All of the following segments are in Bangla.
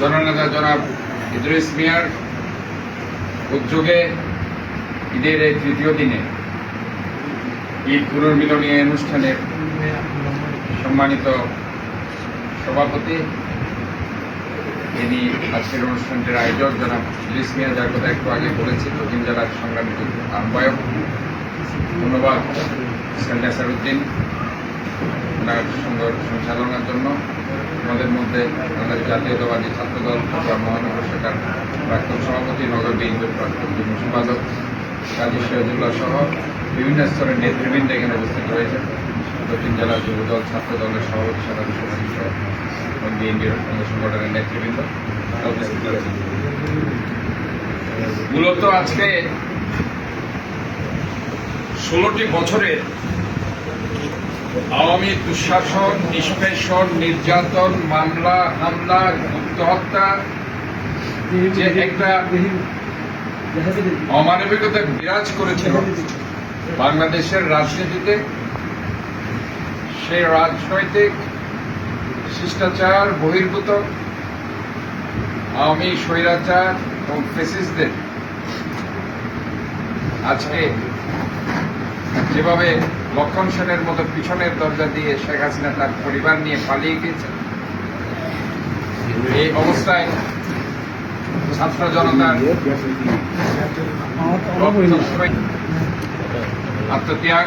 জননেতা জনাব ইদ্রিস মিয়ার উদ্যোগে ঈদের এই তৃতীয় দিনে ঈদ পুনর্মিলনী অনুষ্ঠানের সম্মানিত সভাপতি ইনি আজকের অনুষ্ঠানটির আয়োজক জনাব ইদ্রিস মিয়া, যার কথা একটু আগে বলেছি, দক্ষিণ জেলার সংগ্রামী আহ্বায়ক। ধন্যবাদ সেন্ডা সারুদ্দিন সঞ্চালনার জন্য আমাদের মধ্যে আমাদের জাতীয়তাবাদী ছাত্রদল তথা মহানগর শাখার প্রাক্তন সভাপতি, নগর বিএনপির প্রাক্তন যুগ্ম সম্পাদক কাজী সিরাজুল্লাহ সহ বিভিন্ন স্তরের নেতৃবৃন্দ এখানে উপস্থিত রয়েছেন। দক্ষিণ জেলার যুবদল ছাত্র দলের সভাপতি, সাধারণ সম্পাদক সহ এবং বিএনপির সংগঠনের নেতৃবৃন্দ রয়েছেন। মূলত আজকে ষোলোটি বছরের আওয়ামী দুঃশাসন, নিষ্পেষণ, নির্যাতন, মামলা, হামলা গুপ্ত হত্যা যে একটা অমানবিকতা বিরাজ করেছিল বাংলাদেশের রাজনীতিতে, সেই রাজনৈতিক শিষ্টাচার, বহির্ভূত আওয়ামী স্বৈরাচার এবং ফেসিসদের আজকে যেভাবে লক্ষণ সেনের মতো পিছনের দরজা দিয়ে শেখ হাসিনা তার পরিবার নিয়ে পালিয়ে গিয়েছেন। এই অবস্থায় ছাত্র জনতার আত্মত্যাগ,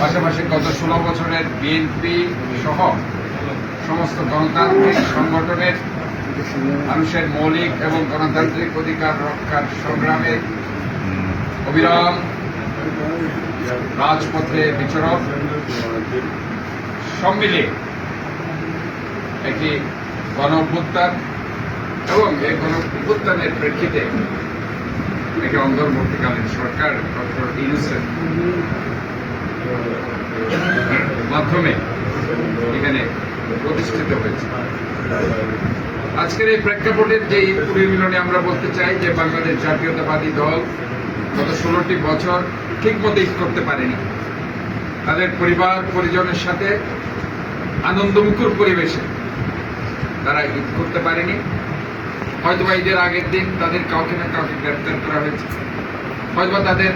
পাশাপাশি গত ষোলো বছরের বিএনপি সহ সমস্ত গণতান্ত্রিক সংগঠনের মানুষের মৌলিক এবং গণতান্ত্রিক অধিকার রক্ষার সংগ্রামে অবিরাম রাজপথে বিচরণ। সম্মিলে একটি গণ অভ্যুত্থান এবং এই গণ অভ্যুত্থানের প্রেক্ষিতে একটি অন্তর্বর্তীকালীন সরকার, ডক্টর ইউনুসের মাধ্যমে এখানে প্রতিষ্ঠিত হয়েছে। আজকের এই প্রেক্ষাপটের যে এই পরিমিলনে আমরা বলতে চাই যে বাংলাদেশ জাতীয়তাবাদী দল গত ষোলোটি বছর ঠিক মতো ঈদ করতে পারেনি। তাদের পরিবার, পরিজনের সাথে আনন্দমুখর পরিবেশে তারা ঈদ করতে পারেনি। হয়তোবা ঈদের আগের দিন তাদের কাউকে না কাউকে গ্রেপ্তার করা হয়েছে। হয়তোবা তাদের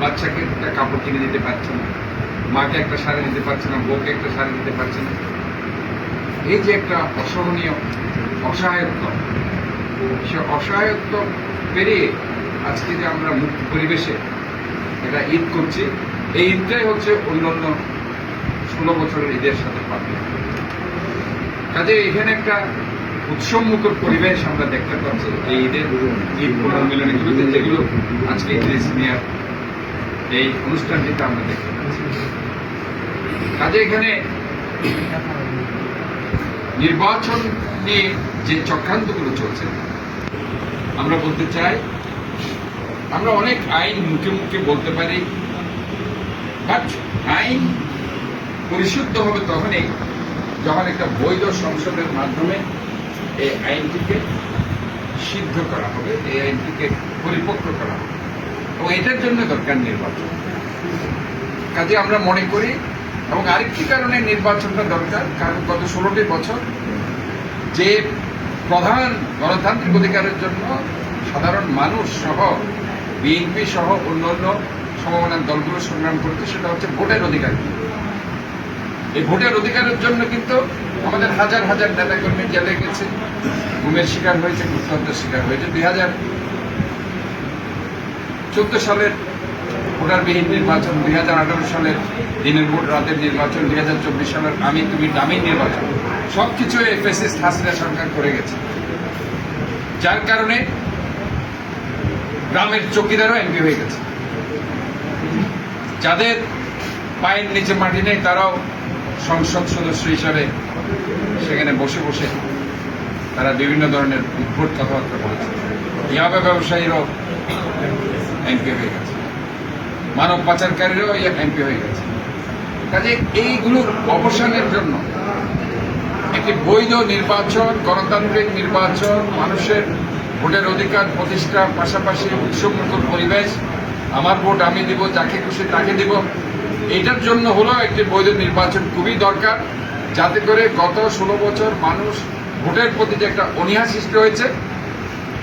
বাচ্চাকে একটা কাপড় কিনে দিতে পারছে না। মাকে একটা শাড়ি দিতে পারছে না, বউকে একটা শাড়ি দিতে পারছে না। এই যে একটা অসহনীয়, অসহায়ত্ব, সে অসহায়ত্ব পেরিয়ে আজকে যে আমরা মুক্ত পরিবেশে এটা ঈদ করছি। এই ঈদটাই হচ্ছে অন্যান্য ষোলো বছরের ঈদের সাথে পার্থক্য কাজে এখানে একটা উৎসবমুখর পরিবেশ আমরা দেখতে পাচ্ছি। এই ঈদের ঈদ পুনর্মিলনীগুলোতে যেগুলো আজকে ইংলিশ নেওয়ার এই অনুষ্ঠানটিতে আমরা দেখতে পাচ্ছি। কাজে এখানে নির্বাচন নিয়ে যে চক্রান্তগুলো চলছে, আমরা বলতে চাই আমরা অনেক আইন মুখে মুখে বলতে পারি বাট আইন পরিশুদ্ধ হবে তখনই যখন একটা বৈধ সংসদের মাধ্যমে এই আইনটিকে সিদ্ধ করা হবে, এই আইনটিকে পরিপক্ক করা হবে। এবং এটার জন্য দরকার নির্বাচন। কাজে আমরা মনে করি, এবং আরেকটি কারণে নির্বাচনটা দরকার, কারণ গত ষোলোটি বছর যে প্রধান গণতান্ত্রিক অধিকারের জন্য সাধারণ মানুষ সহ বিএনপি সহ অন্যান্য সমমনার দলগুলো সংগ্রাম করছে, সেটা হচ্ছে ভোটের অধিকার। এই ভোটের অধিকারের জন্য কিন্তু আমাদের হাজার হাজার নেতাকর্মী জেলে গেছে ঘুমের শিকার হয়েছে গুপ্তহত্যার শিকার হয়েছে। দুই হাজার চোদ্দ সালের ভোটারবিহীন নির্বাচন, দুই হাজার আঠারো সালের দিনের ভোট, রাতের নির্বাচন, দুই হাজার চব্বিশ সালের আমি তুমি দামি নির্বাচন। সবকিছু ফেসিস্ট হাসিনা সরকার করে গেছে। যার কারণে গ্রামের চৌকিদারও এমপি হয়ে গেছে। যাদের পায়ের নিচে মাটি নেই, তারাও সংসদ সদস্য হিসাবে সেখানে বসে বসে তারা বিভিন্ন ধরনের উদ্ভট কথাবার্তা বলেছে। ইয়াবা ব্যবসায়ীরাও এমপি হয়ে গেছে। মানব পাচারকারীরাও এমপি হয়ে গেছে। কাজে এইগুলোর অবসানের জন্য একটি বৈধ নির্বাচন, গণতান্ত্রিক নির্বাচন, মানুষের ভোটের অধিকার প্রতিষ্ঠার পাশাপাশি উৎসবমুখর পরিবেশ, আমার ভোট আমি দিব, যাকে খুশি তাকে দিব। এটার জন্য হলো একটি বৈধ নির্বাচন খুবই দরকার, যাতে করে গত ষোলো বছর মানুষ ভোটের প্রতি যে একটা অনীহা সৃষ্টি হয়েছে,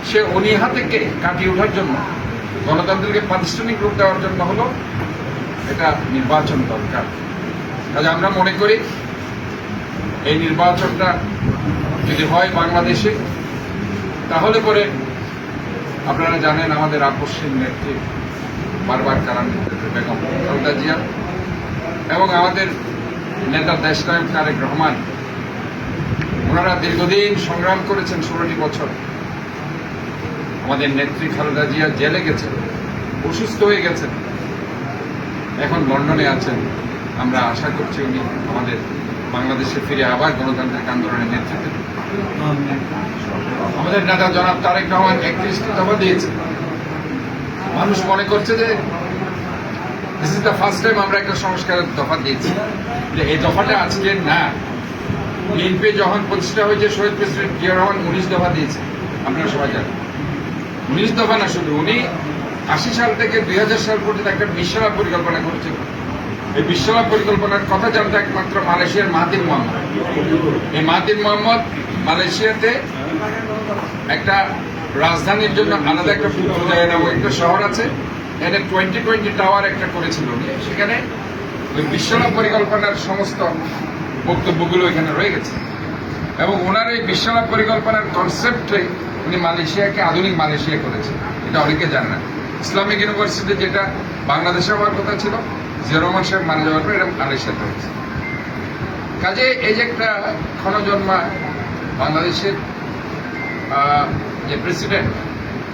সে অনীহা থেকে কাটিয়ে ওঠার জন্য, গণতন্ত্রকে প্রাতিষ্ঠানিক রূপ দেওয়ার জন্য হলো এটা নির্বাচন দরকার। কাজে আমরা মনে করি, এই নির্বাচনটা যদি হয় বাংলাদেশে তাহলে পরে আপনারা জানেন আমাদের আকস্মিক নেত্রী বারবার কারণ বেগম খালদা জিয়া এবং আমাদের নেতা দেশনায়ক তারেক রহমান, ওনারা দীর্ঘদিন সংগ্রাম করেছেন ষোলোটি বছর। আমাদের নেত্রী খালেদা জিয়া জেলে গেছেন, অসুস্থ হয়ে গেছেন। এখন লন্ডনে আছেন। আমরা আশা করছি উনি আমাদের বাংলাদেশে ফিরে আবার গণতান্ত্রিক আন্দোলনের নেতৃত্বে। আমাদের নেতা জনাব তারেক রহমান একত্রিশটি দফা দিয়েছে মানুষ মনে করছে যে this is the first time আমরা একটা সংস্কারের দফা দিয়েছি। এই দফাটা আজকে না। বিএনপি যখন প্রতিষ্ঠা হয়েছে, শহীদ প্রেসিডেন্ট জিয়া রহমান উনিশ দফা দিয়েছে আপনারা সবাই জানেন। উনিশ দফা না, শুধু উনি আশি সাল থেকে দুই হাজার সাল পর্যন্ত একটা বিশ্বলাভ পরিকল্পনা করেছিল এই বিশ্বলাভ পরিকল্পনার কথা জানতো একমাত্র মালয়েশিয়ার মাহাতির মোহাম্মদ। এই মাহাতির মোহাম্মদ মালয়েশিয়াতে একটা রাজধানীর জন্য আলাদা একটা জায়গা নামক একটা শহর আছে। এখানে টোয়েন্টি টোয়েন্টি টাওয়ার একটা করেছিল সেখানে ওই বিশ্বলাভ পরিকল্পনার সমস্ত বক্তব্যগুলো এখানে রয়ে গেছে। এবং ওনার এই বিশ্বলাভ পরিকল্পনার কনসেপ্টে উনি মালয়েশিয়াকে আধুনিক মালয়েশিয়া করেছে এটা অনেকে জানে না। ইসলামিক ইউনিভার্সিটি যেটা বাংলাদেশে হওয়ার কথা ছিল জিয়া রহমান সাহেব মারা যাওয়ার পর এটা মালয়েশিয়াতে হয়েছে। কাজে এই যে একটা ক্ষণজন্মা বাংলাদেশের যে প্রেসিডেন্ট,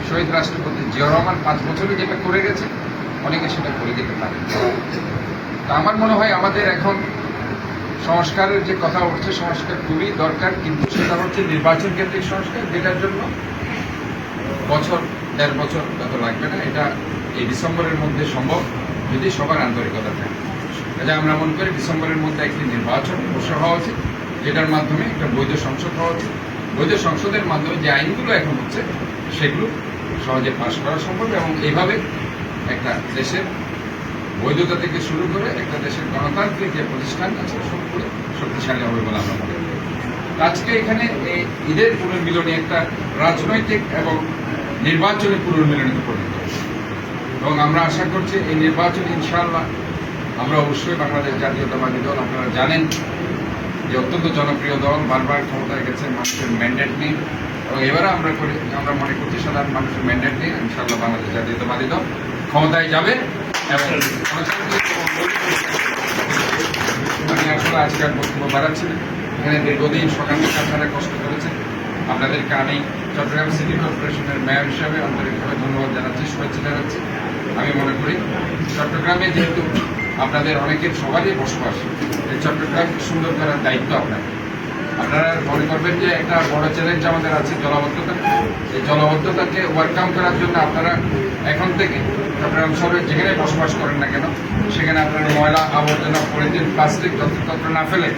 শহীদ রাষ্ট্রপতি জিয়া রহমান পাঁচ বছরে যেটা করে গেছে, অনেকে সেটা করে যেতে পারে। তা আমার মনে হয় আমাদের এখন সংস্কারের যে কথা উঠছে, সংস্কার খুবই দরকার, কিন্তু সেটা হচ্ছে নির্বাচন কেন্দ্রিক সংস্কার, যেটার জন্য বছর দেড় বছর তত লাগবে না। এটা এই ডিসেম্বরের মধ্যে সম্ভব, যদি সবার আন্তরিকতা থাকে। কাজে আমরা মনে করি ডিসেম্বরের মধ্যে একটি নির্বাচন বসে হওয়া উচিত, যেটার মাধ্যমে একটা বৈধ সংসদ হওয়া উচিত। বৈধ সংসদের মাধ্যমে যে আইনগুলো এখন হচ্ছে, সেগুলো সহজে পাশ করা সম্ভব এবং এইভাবে একটা দেশের বৈধতা থেকে শুরু করে একটা দেশের গণতান্ত্রিক যে প্রতিষ্ঠান আছে, সবগুলো শক্তিশালী হবে বলে আমরা মনে করি। আজকে এখানে এই ঈদের পুনর্মিলনী একটা রাজনৈতিক এবং নির্বাচনী পুনর্মিলনীতে পরিণত। এবং আমরা আশা করছি এই নির্বাচন ইনশাআল্লাহ আমরা অবশ্যই বাংলাদেশ জাতীয়তাবাদী দল, আপনারা জানেন যে অত্যন্ত জনপ্রিয় দল, বারবার ক্ষমতায় গেছে, মানুষের ম্যান্ডেট নেই এবং এবারে আমরা করি, আমরা মনে করছি সাধারণ মানুষের ম্যান্ডেট নেই ইনশাআল্লাহ বাংলাদেশ জাতীয়তাবাদী দল ক্ষমতায় যাবে। এবং আসলে আজকে বক্তব্য বাড়াচ্ছি এখানে দীর্ঘদিন সকাল থেকে কষ্ট করেছেন। আপনাদেরকে আমি চট্টগ্রাম সিটি কর্পোরেশনের মেয়র হিসাবে আন্তরিকভাবে ধন্যবাদ জানাচ্ছি, শুভেচ্ছা জানাচ্ছি। আমি মনে করি চট্টগ্রামে যেহেতু আপনাদের অনেকের সবারই বসবাস, এই চট্টগ্রামকে সুন্দর করার দায়িত্ব আপনার। আপনারা মনে করবেন যে একটা বড় চ্যালেঞ্জ আমাদের আছে জলাবদ্ধতা। এই জলাবদ্ধতাকে ওভারকাম করার জন্য আপনারা এখন থেকে চট্টগ্রাম শহরে যেখানে বসবাস করেন না কেন, সেখানে আপনারা ময়লা আবর্জনা, পলিথিন, প্লাস্টিক যত্রতত্র না ফেলে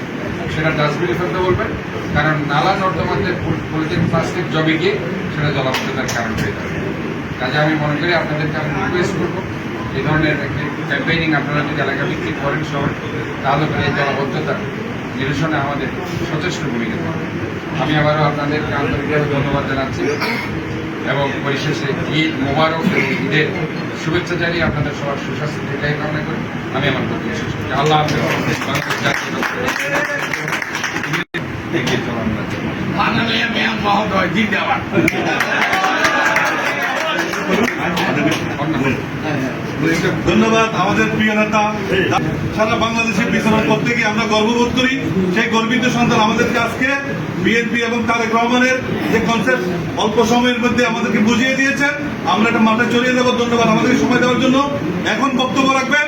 সেটা ডাস্টবিনে ফেলতে বলবেন। কারণ নালা নর্দমাতে পলিথিন প্লাস্টিক জমে গিয়ে সেটা জলাবদ্ধতার কারণ হয়ে যাবে কাজে আমি মনে করি আপনাদেরকে আমি রিকোয়েস্ট করব, এই ধরনের একটি ক্যাম্পেইনিং আপনারা যদি এলাকা ভিত্তিক করেন শহরে, তাহলে এই জলাবদ্ধতা নিরসনে আমাদের সচেষ্ট ভূমিকা থাকবে আমি আবারও আপনাদেরকে আন্তরিকভাবে ধন্যবাদ জানাচ্ছি এবং পরিশেষে ঈদ মোবারক এবং ঈদের শুভেচ্ছা জানিয়ে আপনাদের সবার সুস্বাস্থ্য কামনা করি। আমি আমার বক্তব্য শেষ করছি আল্লাহ মহোদয় জিন্দাবাদ। ধন্যবাদ আমাদের প্রিয় নেতা। সারা বাংলাদেশের বিচরণ করতে গিয়ে আমরা গর্ববোধ করি। সেই গর্বিত সন্তান আমাদেরকে আজকে বিএনপি এবং তারেক রহমানের যে কনসেপ্ট অল্প সময়ের মধ্যে আমাদেরকে বুঝিয়ে দিয়েছেন। আমরা একটা মাথায় চলিয়ে দেবো। ধন্যবাদ আমাদেরকে সময় দেওয়ার জন্য। এখন বক্তব্য রাখবেন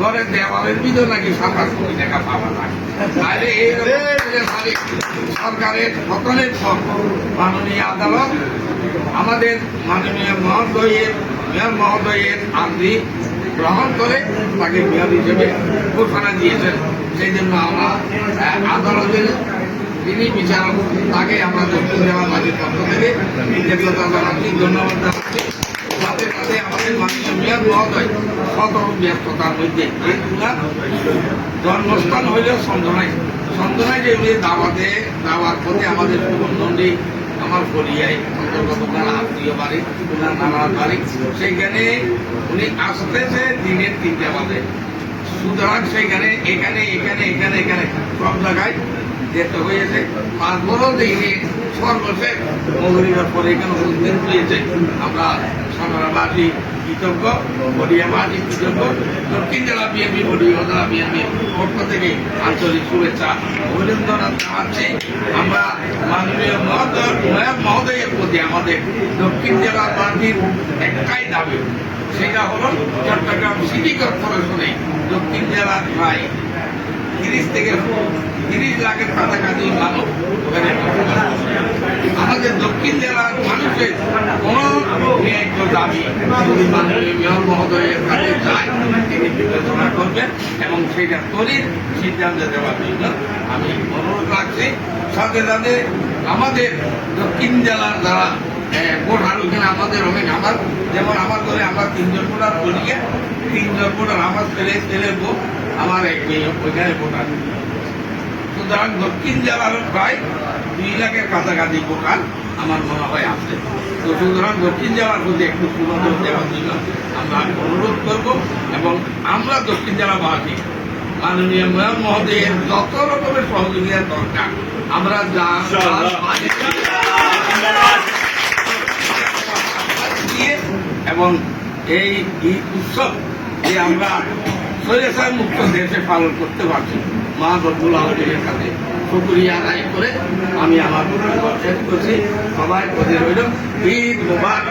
ঘরের দেওয়ালের ভিতরে নাকি সাতাশ কোটি টাকা পাওয়া যায়? তাহলে এই সরকারের পতনের পর মাননীয় আদালত, আমাদের মাননীয় মহোদয়ের, মেয়র মহোদয়ের আর্জি গ্রহণ করে তাকে মেয়র হিসেবে ঘোষণা দিয়েছেন। সেই জন্য আমরা আদালতের যিনি বিচারক, তাকে আমরা দক্ষিণ জেলাবাসীর পক্ষ থেকে ধন্যবাদ জানাচ্ছি। সাথে সাথে আমাদের মাননীয় মেয়র মহোদয় শত ব্যস্ততার মধ্যে জন্মস্থান হইলেও সন্ধ্যনায় সন্ধ্যনায় যে দাওয়াতে দাওয়ার পথে আমাদের সুবন্ধী আমার পরিয়ায় অন্তর্গত তার আত্মীয় বাড়ি ওনার নানার বাড়ি সেইখানে উনি আসতেছে দিনের তিনটে বাজে সুতরাং সেইখানে এখানে এখানে এখানে এখানে সব জায়গায় যেতে হয়েছে তারপরেও দেখিনি সর্বশেষ মগরিবার পরে এখানে উপস্থিত হয়েছে? আমরা সামরাবাসী কৃতজ্ঞ বড়িয়াবাসী কৃতজ্ঞ। দক্ষিণ জেলা বিএনপি, বড়িয়া জেলা বিএনপি পক্ষ থেকে আন্তরিক শুভেচ্ছা অভিনন্দন জানাচ্ছি। আমরা মাননীয় মহোদয় মেয়র মহোদয়ের প্রতি আমাদের দক্ষিণ জেলা পার্টির একটাই দাবি। সেটা হলো চট্টগ্রাম সিটি কর্পোরেশনে দক্ষিণ জেলার প্রায় তিরিশ থেকে তিরিশ লাখের কাছাকাছি মানুষ ওখানে আমাদের দক্ষিণ জেলার মানুষের কোন ন্যায্য দাবি মেয়র মহোদয়ের কাছে যায় তিনি বিবেচনা করবেন এবং সেটা তরির সিদ্ধান্ত দেওয়ার জন্য আমি অনুরোধ রাখছি। সাথে সাথে আমাদের দক্ষিণ জেলার যারা ভোটার ওখানে আমাদের অনেক আমার যেমন আমার ঘরে আমার তিনজন ভোটার, বলিয়ে তিনজন ভোটার আমার ছেলে ছেলে বউ আমার এক মেয়ে ওইখানে ভোটার। সুতরাং দক্ষিণ জেলার প্রায় দুই লাখের কাছাকাছি ভোটার আমার মনে হয় আছে। তো সুতরাং দক্ষিণ জেলার প্রতি একটু সুনজর দেওয়ার জন্য আমরা অনুরোধ করব এবং আমরা দক্ষিণ জেলাবাসী মাননীয় মেয়র মহোদয়ের যত রকমের সহযোগিতার দরকার আমরা যা এবং এই উৎসব যে আমরা স্বৈরাচার মুক্ত দেশে পালন করতে পারছি। মা রব্বুল আলমীর কাছে শুকুরিয়া আদায় করে আমি আমার শেষ করছি। সবাই প্রতি রইল। ঈদ মুবারক।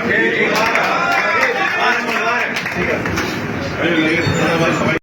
ঠিক সবাই।